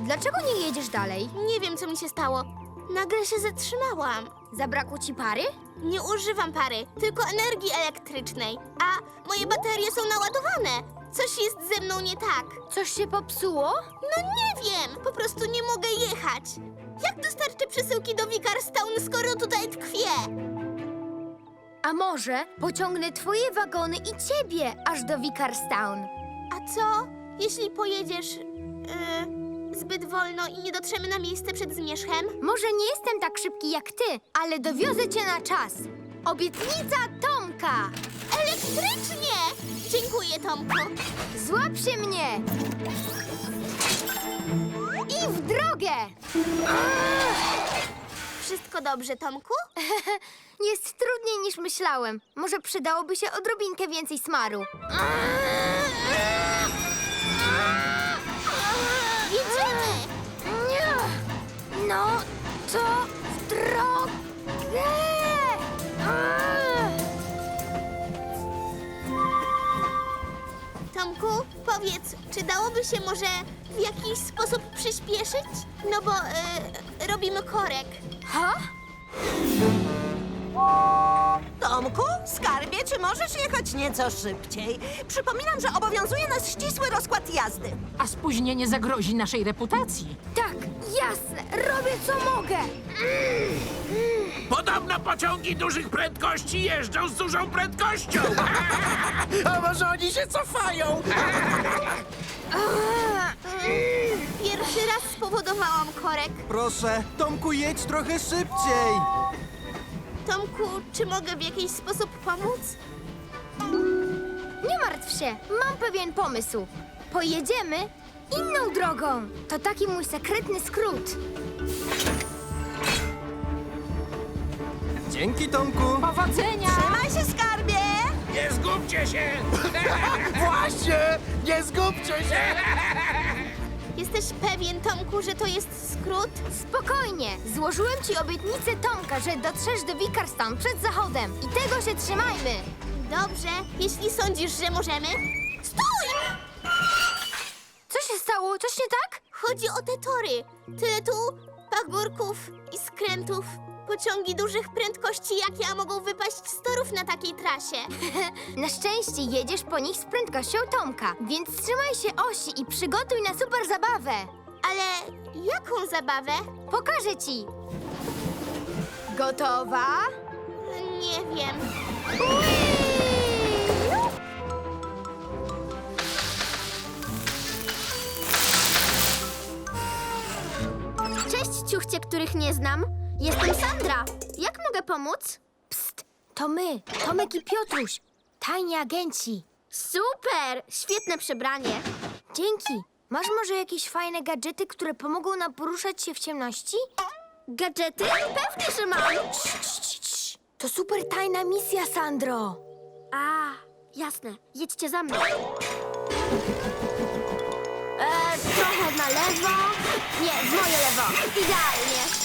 Dlaczego nie jedziesz dalej? Nie wiem, co mi się stało. Nagle się zatrzymałam. Zabrakło ci pary? Nie używam pary, tylko energii elektrycznej. A moje baterie są naładowane. Coś jest ze mną nie tak. Coś się popsuło? No nie wiem, po prostu nie mogę jechać. Jak dostarczę przesyłki do Vicarstown, skoro tutaj tkwię? A może pociągnę twoje wagony i ciebie aż do Vicarstown? A co, jeśli pojedziesz yy, zbyt wolno i nie dotrzemy na miejsce przed zmierzchem? Może nie jestem tak szybki jak ty, ale dowiozę cię na czas. Obietnica Tomka! Elektrycznie! Dziękuję, Tomku. Złap się mnie! I w drogę! Wszystko dobrze, Tomku? Jest trudniej niż myślałem. Może przydałoby się odrobinkę więcej smaru. No, to w drogę! Tomku, powiedz, czy dałoby się może w jakiś sposób przyspieszyć? No bo yy, robimy korek. Ha? Tomku, skarbie, czy możesz jechać nieco szybciej? Przypominam, że obowiązuje nas ścisły rozkład jazdy. A spóźnienie zagrozi naszej reputacji. Tak, jasne, robię co mogę. Podobno pociągi dużych prędkości jeżdżą z dużą prędkością. A może oni się cofają? Pierwszy raz spowodowałam korek. Proszę, Tomku, jedź trochę szybciej. Tomku, czy mogę w jakiś sposób pomóc? Nie martw się, mam pewien pomysł. Pojedziemy inną drogą. To taki mój sekretny skrót. Dzięki, Tomku. Powodzenia! Trzymaj się, skarbie! Nie zgubcie się! Właśnie, nie zgubcie się. Jesteś pewien, Tomku, że to jest skrót? Spokojnie, złożyłem ci obietnicę Tomka, że dotrzesz do Vicarstown przed zachodem. I tego się trzymajmy. Dobrze, jeśli sądzisz, że możemy. Stój! Co się stało? Coś nie tak? Chodzi o te tory. Tyle tu pagórków i skrętów. Pociągi dużych prędkości jak ja mogą wypaść z na takiej trasie. Na szczęście jedziesz po nich z prędkością Tomka, więc trzymaj się osi i przygotuj na super zabawę. Ale jaką zabawę? Pokażę ci. Gotowa? Nie wiem. Cześć, ciuchcie, których nie znam. Jestem Sandra. Jak mogę pomóc? Psst, to my, Tomek i Piotruś, tajni agenci. Super! Świetne przebranie. Dzięki. Masz może jakieś fajne gadżety, które pomogą nam poruszać się w ciemności? Gadżety? Pewnie, że mam. Cii, cii, cii. To super tajna misja, Sandro. A, jasne. Jedźcie za mną. E, trochę na lewo. Nie, w moje lewo. Idealnie.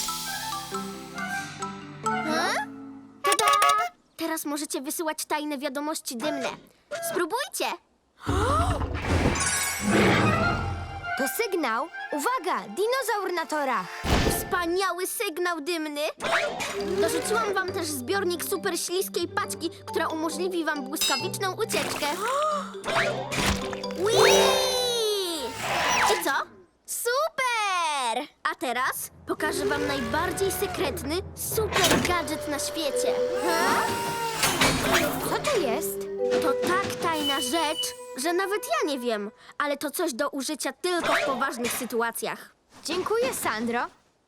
Teraz możecie wysyłać tajne wiadomości dymne. Spróbujcie. To sygnał. Uwaga, dinozaur na torach. Wspaniały sygnał dymny. Dorzuciłam wam też zbiornik super śliskiej paczki, która umożliwi wam błyskawiczną ucieczkę. Whee! A teraz pokażę wam najbardziej sekretny super gadżet na świecie. Co to jest? To tak tajna rzecz, że nawet ja nie wiem, ale to coś do użycia tylko w poważnych sytuacjach. Dziękuję, Sandro.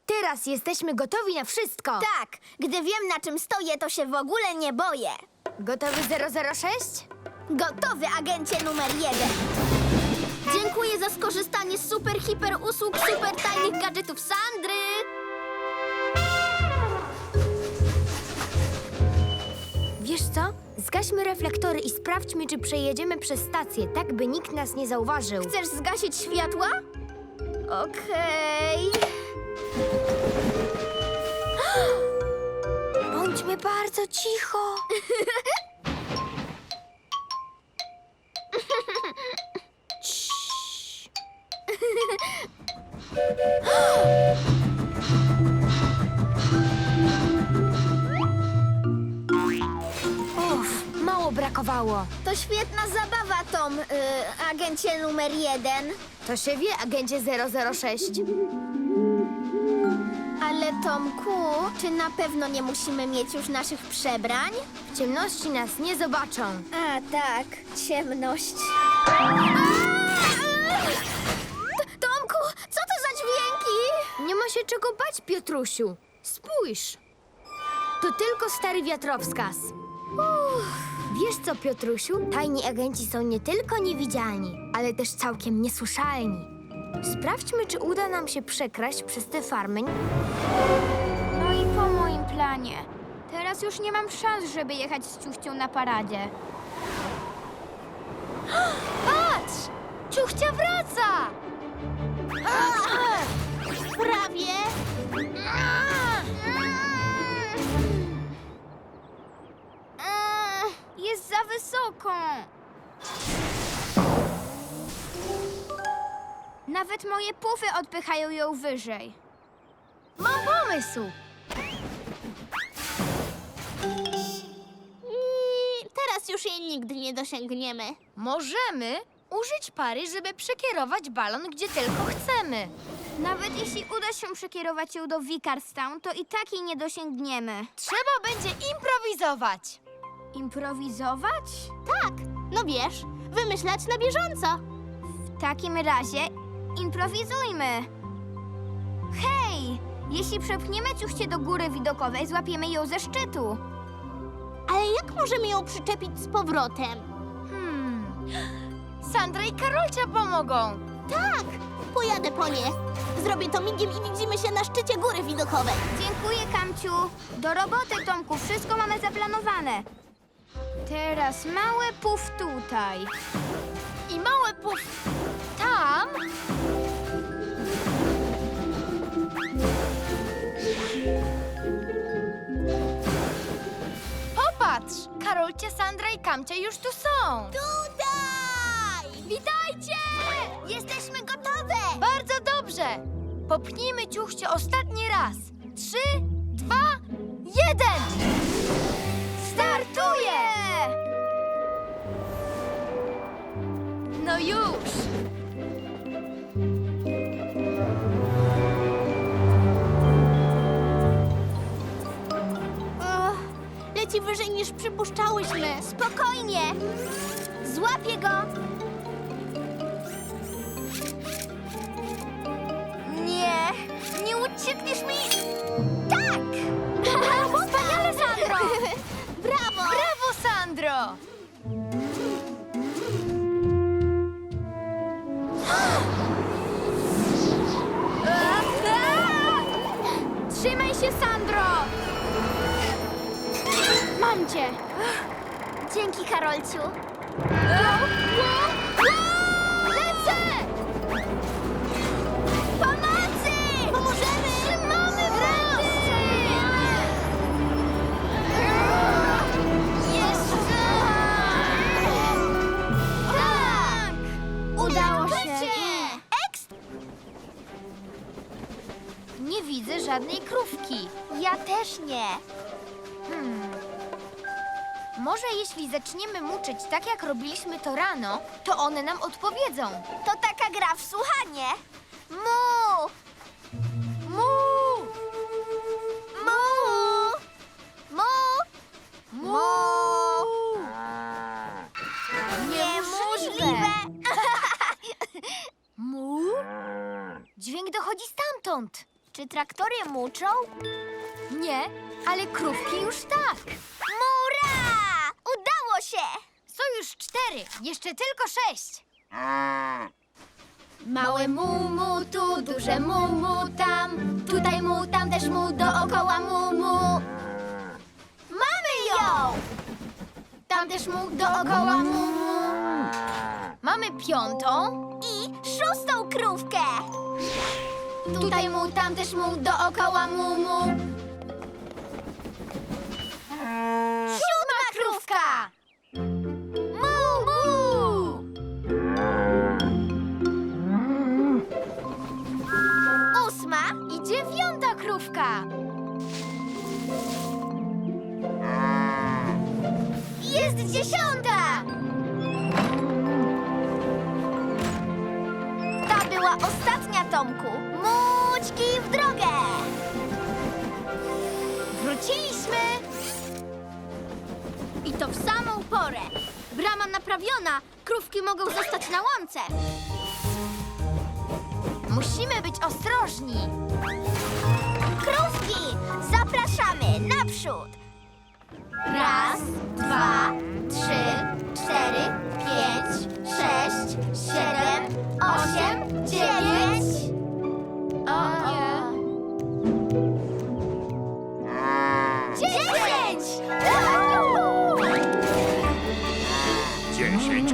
Teraz jesteśmy gotowi na wszystko. Tak, gdy wiem na czym stoję, to się w ogóle nie boję. Gotowy 006? Gotowy, agencie numer jeden. Dziękuję za skorzystanie z super, hiper usług, super tajnych gadżetów Sandry. Wiesz co? Zgaśmy reflektory i sprawdźmy, czy przejedziemy przez stację, tak by nikt nas nie zauważył. Chcesz zgasić światła? Okej. Bądźmy bardzo cicho. To świetna zabawa, Tom, y, agencie numer jeden. To się wie, agencie 006. Ale Tomku, czy na pewno nie musimy mieć już naszych przebrań? W ciemności nas nie zobaczą. A tak, ciemność. Tomku, co to za dźwięki? Nie ma się czego bać, Piotrusiu. Spójrz. To tylko stary wiatrowskaz. Uff. Wiesz co, Piotrusiu? Tajni agenci są nie tylko niewidzialni, ale też całkiem niesłyszalni. Sprawdźmy, czy uda nam się przekraść przez te farmy. No i po moim planie. Teraz już nie mam szans, żeby jechać z ciuchcią na paradzie. Patrz! Ciuchcia wraca! Prawie. Jest za wysoko. Nawet moje pufy odpychają ją wyżej. Mam pomysł! I teraz już jej nigdy nie dosięgniemy. Możemy użyć pary, żeby przekierować balon, gdzie tylko chcemy. Nawet jeśli uda się przekierować ją do Vicarstown, to i tak jej nie dosięgniemy. Trzeba będzie improwizować. Improwizować? Tak, no wiesz, wymyślać na bieżąco. W takim razie improwizujmy. Hej! Jeśli przepchniemy ciuchcie do góry widokowej, złapiemy ją ze szczytu. Ale jak możemy ją przyczepić z powrotem? Hmm. Sandra i Karolcia pomogą. Tak, pojadę po nie. Zrobię to migiem i widzimy się na szczycie góry widokowej. Dziękuję, Kamciu. Do roboty, Tomku. Wszystko mamy zaplanowane. Teraz mały puf tutaj. I mały puf tam. Popatrz! Karolcia, Sandra i Kamcia już tu są. Tutaj! Witajcie! Jesteśmy gotowe! Bardzo dobrze! Popnijmy ciuchcie ostatni raz. Trzy, dwa, jeden! Startuję! No już! Och, leci wyżej niż przypuszczałyśmy. Spokojnie! Złapię go! Nie, nie uciekniesz mi! Tak! Wspaniale, Sandro! Brawo! Brawo, Sandro! Mam cię. Dzięki, Karolciu. Lecę! Pomocy! Pomożemy! Trzymamy wręczy! Jeszcze! Tak! Udało się. Nie widzę żadnej krówki. Ja też nie. Może jeśli zaczniemy muczyć tak, jak robiliśmy to rano, to one nam odpowiedzą. To taka gra w słuchanie. Mu! Mu! Mu! Mu! Mu! Niemożliwe! Mu? Dźwięk dochodzi stamtąd. Czy traktory muczą? Nie, ale krówki już tak. Mura! Udało się! Są już cztery, jeszcze tylko sześć. Małe mumu tu, duże mumu tam. Tutaj mu, tam też mu, dookoła mumu. Mamy ją! Tam też mu, dookoła mumu. Mamy piątą. I szóstą krówkę. Tutaj mu, tam też mu, dookoła mumu. Mogą zostać na łące. Musimy być ostrożni. Krówki,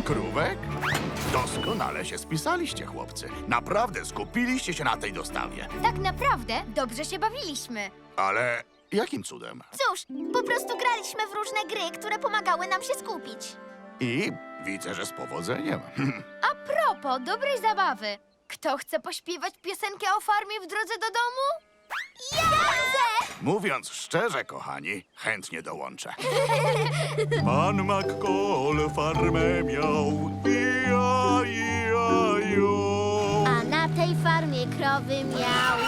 krówek? Doskonale się spisaliście, chłopcy. Naprawdę skupiliście się na tej dostawie. Tak naprawdę dobrze się bawiliśmy. Ale jakim cudem? Cóż, po prostu graliśmy w różne gry, które pomagały nam się skupić. I widzę, że z powodzeniem. A propos dobrej zabawy. Kto chce pośpiewać piosenkę o farmie w drodze do domu? Mówiąc szczerze, kochani, chętnie dołączę. Pan McCall farmę miał. Ija, ija, jo. A na tej farmie krowy miał.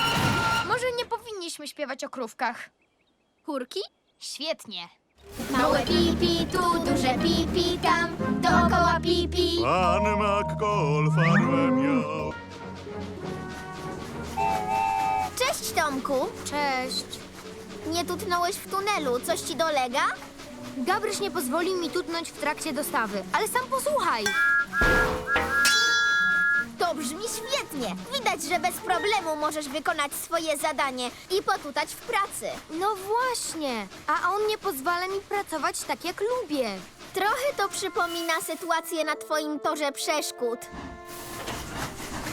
Może nie powinniśmy śpiewać o krówkach. Kurki? Świetnie. Małe pipi tu, duże pipi tam, dookoła pipi. Pan McCall farmę Cześć, Tomku. Cześć. Nie tutnąłeś w tunelu, coś ci dolega? Gabryś nie pozwoli mi tutnąć w trakcie dostawy, ale sam posłuchaj. To brzmi świetnie. Widać, że bez problemu możesz wykonać swoje zadanie i potutać w pracy. No właśnie, a on nie pozwala mi pracować tak jak lubię. Trochę to przypomina sytuację na twoim torze przeszkód.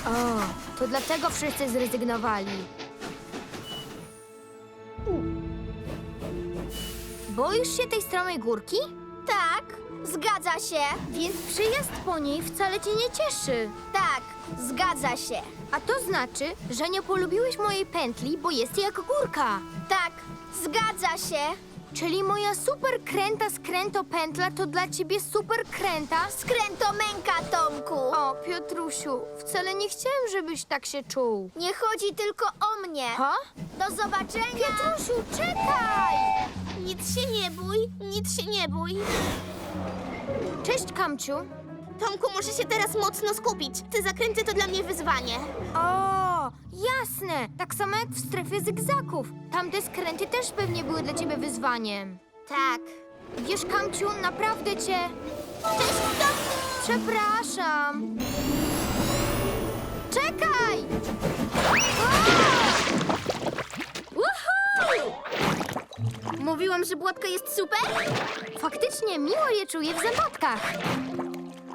O, to dlatego wszyscy zrezygnowali. Boisz się tej stromej górki? Tak, zgadza się. Więc przyjazd po niej wcale cię nie cieszy. Tak, zgadza się. A to znaczy, że nie polubiłeś mojej pętli, bo jest jak górka. Tak, zgadza się. Czyli moja super kręta skręto pętla to dla ciebie super kręta? Skrętomęka, Tomku. O, Piotrusiu, wcale nie chciałem, żebyś tak się czuł. Nie chodzi tylko o mnie. Ha? Do zobaczenia. Piotrusiu, czekaj! Nic się nie bój, nic się nie bój. Cześć, Kamciu. Tomku, muszę się teraz mocno skupić. Te zakręty to dla mnie wyzwanie. O, jasne. Tak samo jak w strefie zygzaków. Tamte skręty też pewnie były dla ciebie wyzwaniem. Tak. Wiesz, Kamciu, naprawdę cię... Cześć. Przepraszam. Czekaj! Mówiłam, że błotka jest super? Faktycznie miło je czuję w zębatkach.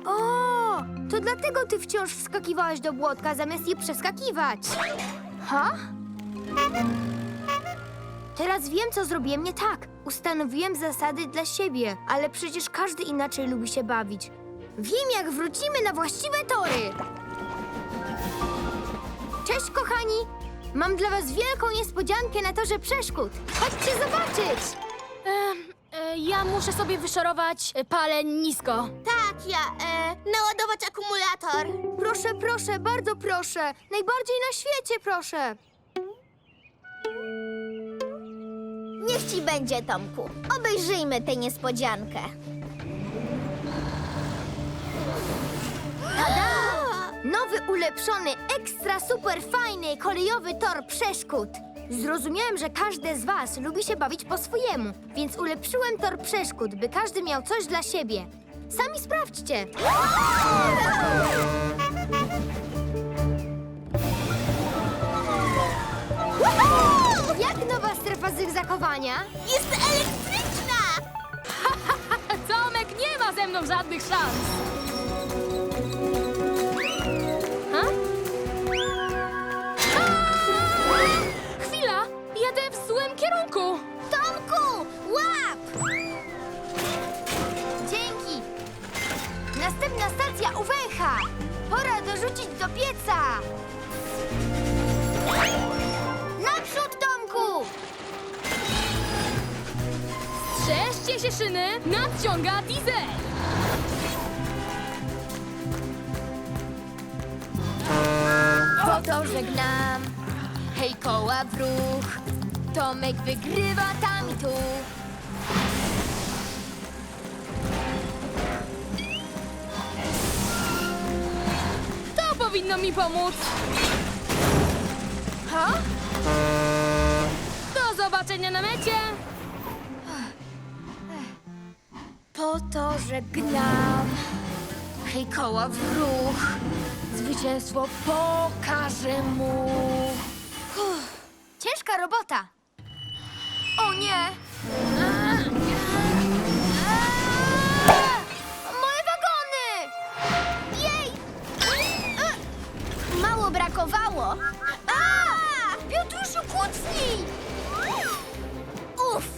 O, to dlatego ty wciąż wskakiwałaś do błotka, zamiast je przeskakiwać. Ha? Teraz wiem, co zrobiłem nie tak. Ustanowiłem zasady dla siebie, ale przecież każdy inaczej lubi się bawić. Wiem, jak wrócimy na właściwe tory. Cześć, kochani! Mam dla was wielką niespodziankę na torze przeszkód. Chodźcie zobaczyć! E, Ja muszę sobie wyszorować e, palę nisko. Tak, ja. E, naładować akumulator. Proszę, proszę, bardzo proszę. Najbardziej na świecie, proszę. Niech ci będzie, Tomku. Obejrzyjmy tę niespodziankę. Nowy, ulepszony, ekstra super fajny kolejowy tor przeszkód. Zrozumiałem, że każdy z was lubi się bawić po swojemu, więc ulepszyłem tor przeszkód, by każdy miał coś dla siebie. Sami sprawdźcie. Jak nowa strefa zygzakowania? Jest elektryczna! Tomek nie ma ze mną żadnych szans. Ha? Chwila, jadę w złym kierunku. Następna stacja u węcha! Pora dorzucić do pieca! Naprzód, Tomku! Strzeżcie się szyny, nadciąga diesel. to żegnam. Hej, koła w ruch. Tomek wygrywa tam i tu. Powinno mi pomóc. Ha? Do zobaczenia na mecie. Po to żegnam. Hej, koła w ruch. Zwycięstwo pokażę mu. Uff, Ciężka robota. O nie! Brakowało. A! Piotrusiu, kucnij! Uff!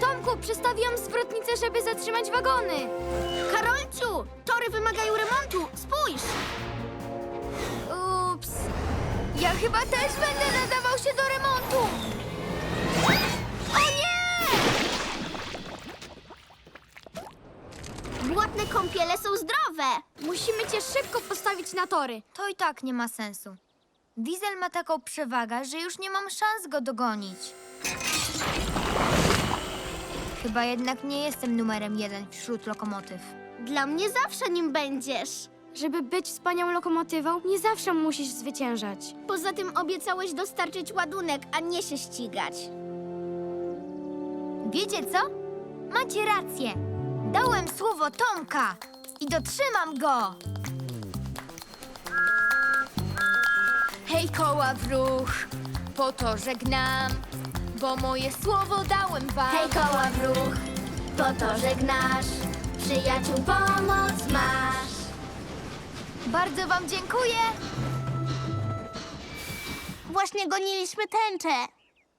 Tomku, przestawiłam zwrotnicę, żeby zatrzymać wagony. Karolciu, tory wymagają remontu. Spójrz! Ups. Ja chyba też będę nadawał się do remontu. O nie! Błotne kąpiele są zdrowe. Musimy cię szybko postawić na tory. To i tak nie ma sensu. Diesel ma taką przewagę, że już nie mam szans go dogonić. Chyba jednak nie jestem numerem jeden wśród lokomotyw. Dla mnie zawsze nim będziesz. Żeby być wspaniałą lokomotywą, nie zawsze musisz zwyciężać. Poza tym obiecałeś dostarczyć ładunek, a nie się ścigać. Wiecie co? Macie rację. Dałem słowo Tomka i dotrzymam go. Hej, koła w ruch, po to żegnam, bo moje słowo dałem wam. Hej, koła w ruch, po to żegnasz, przyjaciół pomoc masz. Bardzo wam dziękuję. Właśnie goniliśmy tęczę.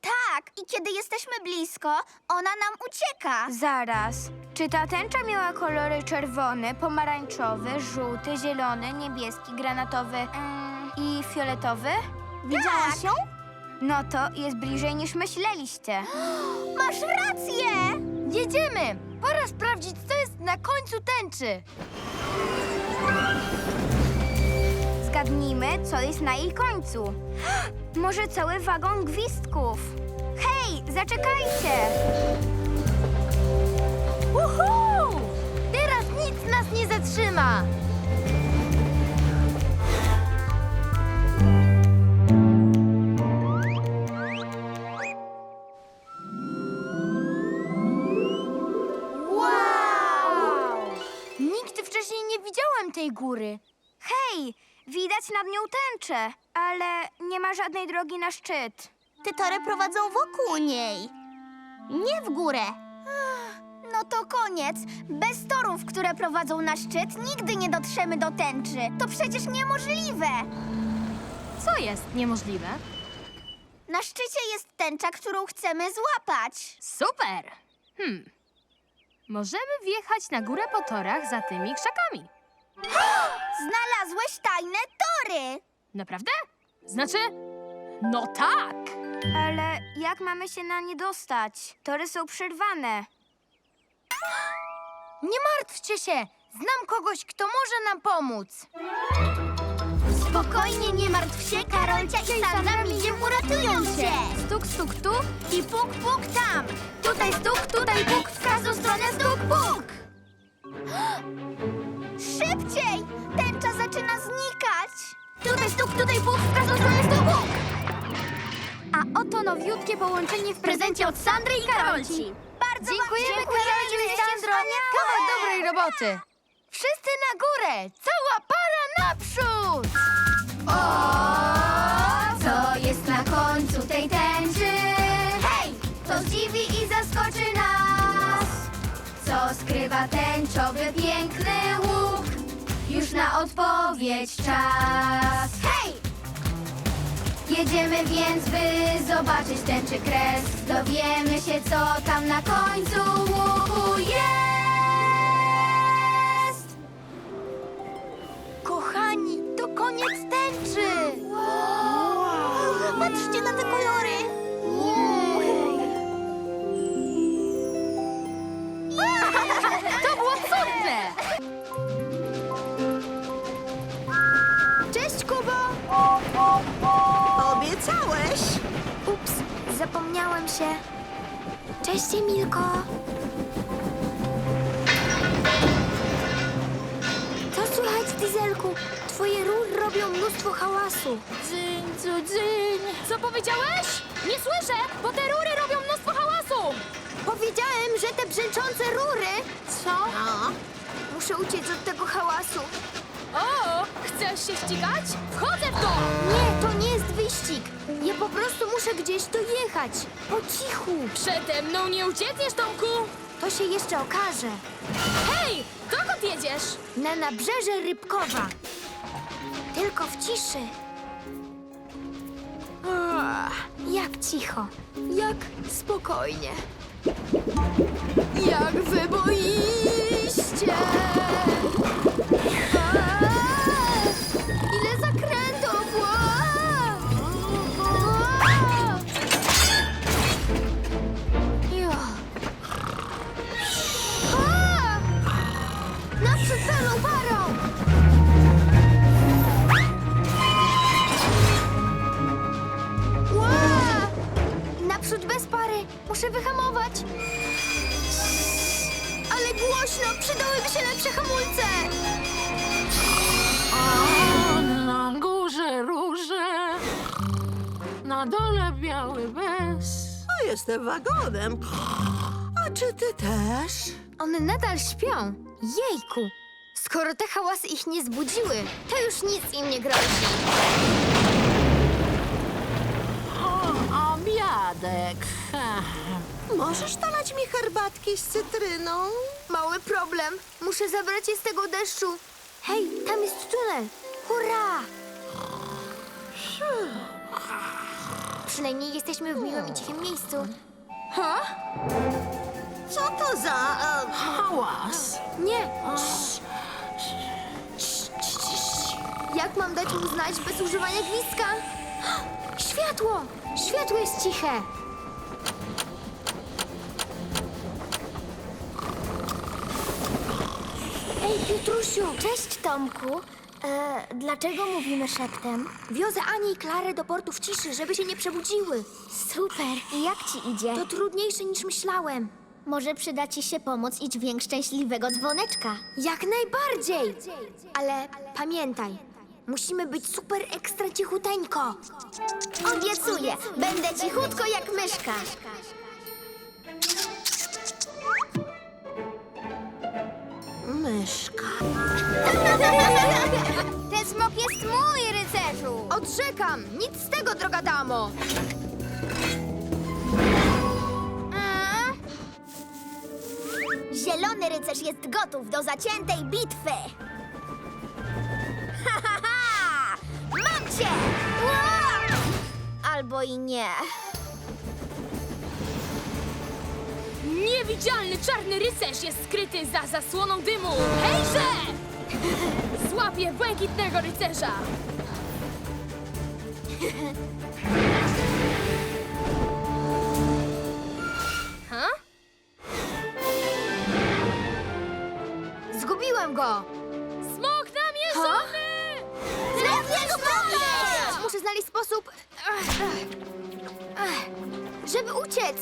Tak, i kiedy jesteśmy blisko, ona nam ucieka. Zaraz. Czy ta tęcza miała kolory czerwony, pomarańczowy, żółty, zielony, niebieski, granatowy mm, i fioletowy? Widziałaś ją? No to jest bliżej niż myśleliście. Masz rację! Jedziemy. Pora sprawdzić, co jest na końcu tęczy. Zgadnijmy, co jest na jej końcu. Może cały wagon gwizdków. Hej, zaczekajcie! Uhu! Teraz nic nas nie zatrzyma. Wow! Nigdy wcześniej nie widziałem tej góry. Hej, widać nad nią tęczę, ale nie ma żadnej drogi na szczyt. Te tory prowadzą wokół niej. Nie w górę. No to koniec. Bez torów, które prowadzą na szczyt, nigdy nie dotrzemy do tęczy. To przecież niemożliwe. Co jest niemożliwe? Na szczycie jest tęcza, którą chcemy złapać. Super! Hmm. Możemy wjechać na górę po torach za tymi krzakami. Znalazłeś tajne tory. Naprawdę? Znaczy, no tak! Ale jak mamy się na nie dostać? Tory są przerwane. Nie martwcie się. Znam kogoś, kto może nam pomóc. Spokojnie, nie martw się. Karolcia i Sandra migiem uratują cię. Stuk, stuk, tu. I puk, puk tam. Tutaj stuk, tutaj puk, w każdą stronę stuk, puk. Szybciej! Tęcza zaczyna znikać. Tutaj stuk, tutaj puk, w każdą stronę stuk, puk. A oto nowiutkie połączenie w prezencie od Sandry i Karolci. Bardzo Dziękujemy, wam Karolciu i Sandro. Kawał dobrej roboty. Wszyscy na górę. Cała para naprzód. O, co jest na końcu tej tęczy? Hej, to zdziwi i zaskoczy nas. Co skrywa tęczowy piękny łuk? Już na odpowiedź czas. Hej! Jedziemy więc, by zobaczyć tęczy kres. Dowiemy się, co tam na końcu łuku jest. Zapomniałem się. Cześć, Emilko. Co słychać, Dieselku? Twoje rury robią mnóstwo hałasu. Dzyń, dzu, dzyń. Co powiedziałeś? Nie słyszę, bo te rury robią mnóstwo hałasu! Powiedziałem, że te brzęczące rury... Co? No. Muszę uciec od tego hałasu. Chcesz się ścigać? Wchodzę w to! Nie, to nie jest wyścig. Ja po prostu muszę gdzieś dojechać. Po cichu. Przede mną nie uciekniesz, Tomku! To się jeszcze okaże. Hej, dokąd jedziesz? Na nabrzeże Rybkowa. Tylko w ciszy. Jak cicho. Jak spokojnie. Jak wy Muszę wyhamować! Ale głośno! Przydałyby się lepsze hamulce! Na górze róże, na dole biały bez. O, jestem wagonem. A czy ty też? One nadal śpią. Jejku! Skoro te hałasy ich nie zbudziły, to już nic im nie grozi. Obiadek. Możesz dolać mi herbatki z cytryną? Mały problem. Muszę zabrać je z tego deszczu. Hej, tam jest tunel. Hurra! Przynajmniej jesteśmy w miłym i cichym miejscu. Ha? Co to za... E, Hałas. Nie! Jak mam dać mu znać bez używania gwizdka? Światło! Światło jest ciche! Ej, Piotrusiu! Cześć, Tomku. E, dlaczego mówimy szeptem? Wiozę Anię i Klarę do portu w ciszy, żeby się nie przebudziły. Super. I jak ci idzie? To trudniejsze niż myślałem. Może przyda ci się pomoc i dźwięk szczęśliwego dzwoneczka. Jak najbardziej! Ale pamiętaj, musimy być super ekstra cichuteńko. Obiecuję, będę cichutko jak myszka. myszka. Ten smok jest mój, rycerzu! Odrzekam! Nic z tego, droga damo! Zielony rycerz jest gotów do zaciętej bitwy. Ua! Albo i nie. Niewidzialny czarny rycerz jest skryty za zasłoną dymu! Hejże! Złapię błękitnego rycerza! Zgubiłem go! Sposób, żeby uciec.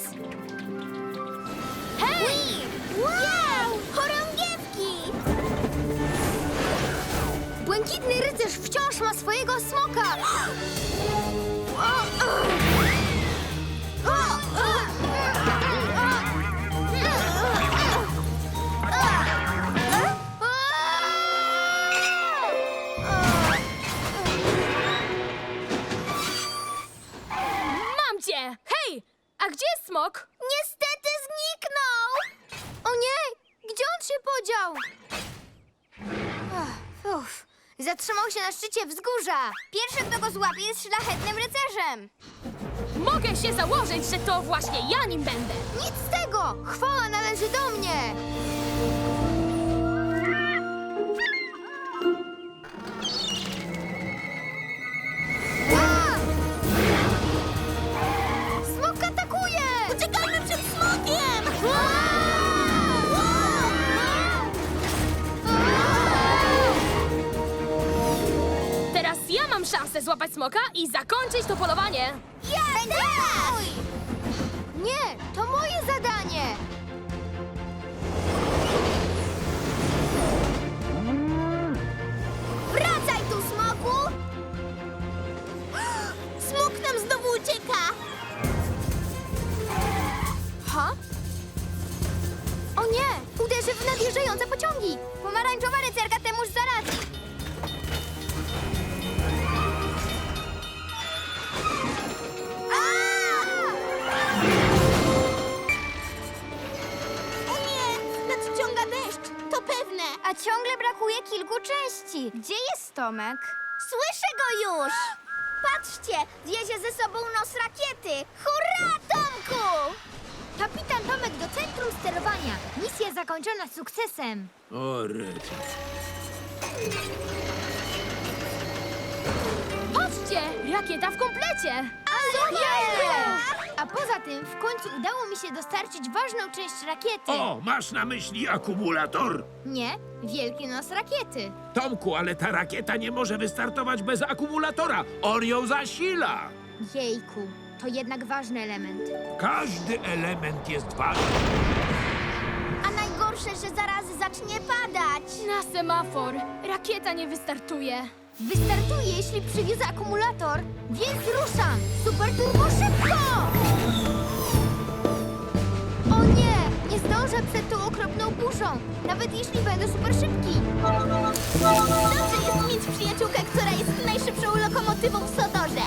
Hej! Wow! Chorągiewki! Błękitny rycerz wciąż ma swojego smoka. O. O, na szczycie wzgórza. Pierwszy, kto go złapie, jest szlachetnym rycerzem! Mogę się założyć, że to właśnie ja nim będę! Nic z tego! Chwała należy do mnie! Mam szansę złapać smoka i zakończyć to polowanie! Jadę! Nie, to moje zadanie! Wracaj tu, smoku! Smok nam znowu ucieka! Ha? O nie! Uderzy w nadjeżdżające pociągi! Pomarańczowa rycerka temuż zaradzi. A ciągle brakuje kilku części. Gdzie jest Tomek? Słyszę go już! Patrzcie, wiezie ze sobą nos rakiety. Hurra, Tomku! Kapitan Tomek do centrum sterowania. Misja zakończona sukcesem. O, rety. Patrzcie! Rakieta w komplecie! A poza tym w końcu udało mi się dostarczyć ważną część rakiety. O, masz na myśli akumulator? Nie, wielki nos rakiety. Tomku, ale ta rakieta nie może wystartować bez akumulatora. On ją zasila. Jejku, to jednak ważny element. Każdy element jest ważny. A najgorsze, że zaraz zacznie padać. Na semafor! Rakieta nie wystartuje! Wystartuje, jeśli przywiozę akumulator, więc ruszam! Super turbo szybko! O nie! Nie zdążę przed tą okropną burzą, nawet jeśli będę super szybki. Dobrze jest mieć przyjaciółkę, która jest najszybszą lokomotywą w Sodorze.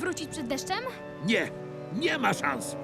Wrócić przed deszczem? Nie, nie ma szans.